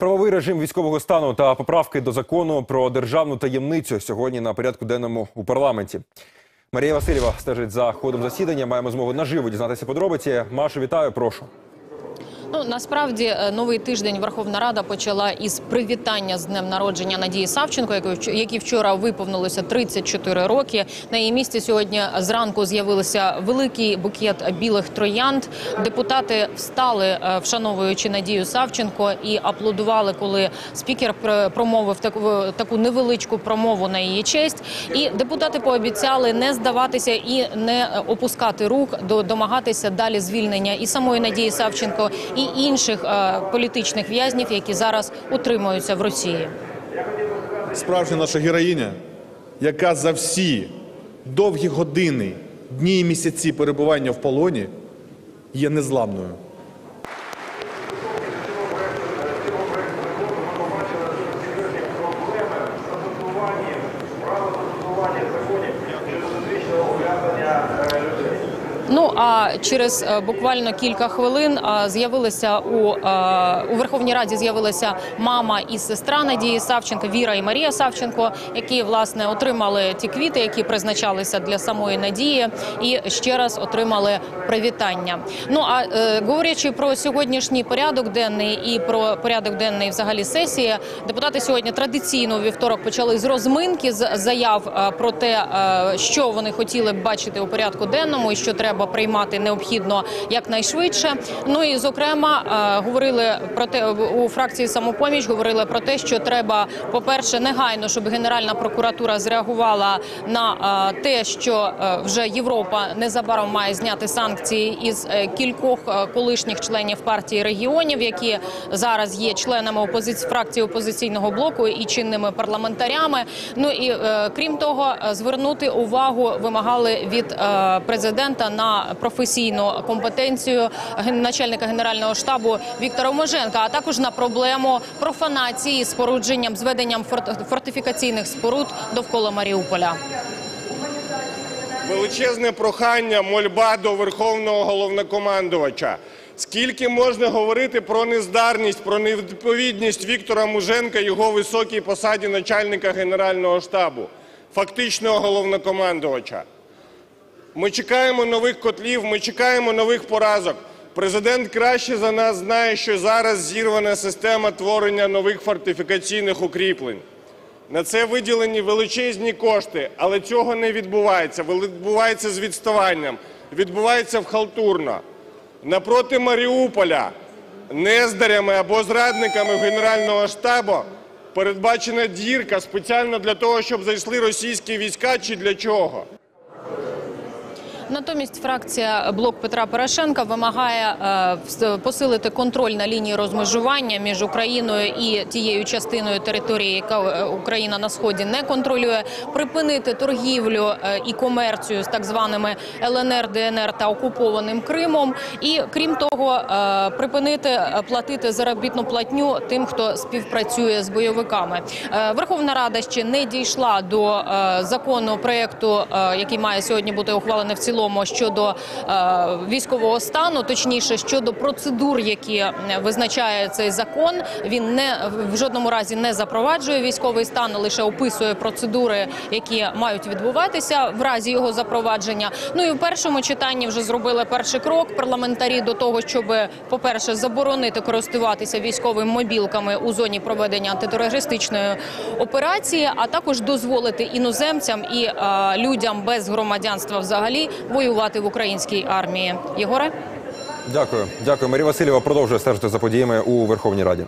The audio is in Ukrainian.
Правовий режим військового стану та поправки до закону про державну таємницю сьогодні на порядку денному у парламенті. Марія Васильєва стежить за ходом засідання. Маємо змогу наживо дізнатися подробиці. Машу, вітаю, прошу. Ну насправді е, новий тиждень Верховна Рада почала із привітання з днем народження Надії Савченко, вч- вчора виповнилося 34 роки. На її місці сьогодні зранку з'явився великий букет білих троянд. Депутати встали, е, вшановуючи Надію Савченко, і аплодували, коли спікер промовив таку таку невеличку промову на її честь. І депутати пообіцяли не здаватися і не е, опускати рук, до домагатися далі звільнення і самої Надії Савченко, і інших е, політичних в'язнів, які зараз утримуються в Росії. справжня наша героїня, яка за всі довгі години, дні і місяці перебування в полоні є незламною. А через е, буквально кілька хвилин з'явилися у, е, у Верховній Раді з'явилася мама і сестра Надії Савченко, Віра і Марія Савченко, які власне отримали ті квіти, які призначалися для самої Надії, і ще раз отримали привітання. Ну а е, говорячи про сьогоднішній порядок денний і про порядок денний взагалі сесії, депутати сьогодні традиційно вівторок почали з розминки з заяв про те, що вони хотіли б бачити у порядку денному і що треба приймати необхідно якнайшвидше. Ну і зокрема е, говорили про те у фракції самопоміч. Говорили про те, що треба, по-перше, негайно, щоб Генеральна прокуратура зреагувала на е, те, що е, вже Європа незабаром має зняти санкції із кількох колишніх членів партії регіонів, які зараз є членами опозиції фракції опозиційного блоку і чинними парламентарями. Ну і крім того, звернути увагу вимагали від президента на професійну компетенцію начальника генерального штабу Віктора Моженка, а також на проблему профанації спорудженням зведенням форт- фортифікаційних споруд довкола Маріуполя. Величезне прохання, мольба до Верховного головнокомандувача. Скільки можна говорити про нездарність, про невідповідність Віктора Муженка його високій посаді начальника Генерального штабу, фактичного головнокомандувача? Ми чекаємо нових котлів, ми чекаємо нових поразок. Президент краще за нас знає, що зараз зірвана система творення нових фортифікаційних укріплень. На це виділені величезні кошти, але цього не відбувається. Відбувається з відставанням, відбувається вхалтурно. Напроти Маріуполя нездарями або зрадниками Генерального штабу передбачена дірка спеціально для того, щоб зайшли російські війська чи для чого. Натомість фракція блок Петра Порошенка вимагає е, посилити контроль на лінії розмежування між Україною і тією частиною території, яка е, Україна на сході не контролює, припинити торгівлю е, і комерцію з так званими ЛНР, ДНР та окупованим Кримом. І крім того, припинити платити заробітну платню тим, хто співпрацює з бойовиками. Верховна Рада ще не дійшла до е, який має сьогодні бути ухвалений в цілому щодо е, військового стану, точніше щодо процедур, які е, визначає цей закон. Він не в жодному разі не запроваджує військовий стан, лише описує процедури, які мають відбуватися в разі його запровадження. Ну і в першому читанні вже зробили перший крок парламентарі до того, щоб, по-перше, заборонити користуватися військовими мобілками у зоні проведення антитерористичної операції, а також дозволити іноземцям і е, людям без громадянства взагалі воювати в українській армії. Єгоре. Дякую. Дякую. Марія Васильєва продовжує стежити за подіями у Верховній Раді.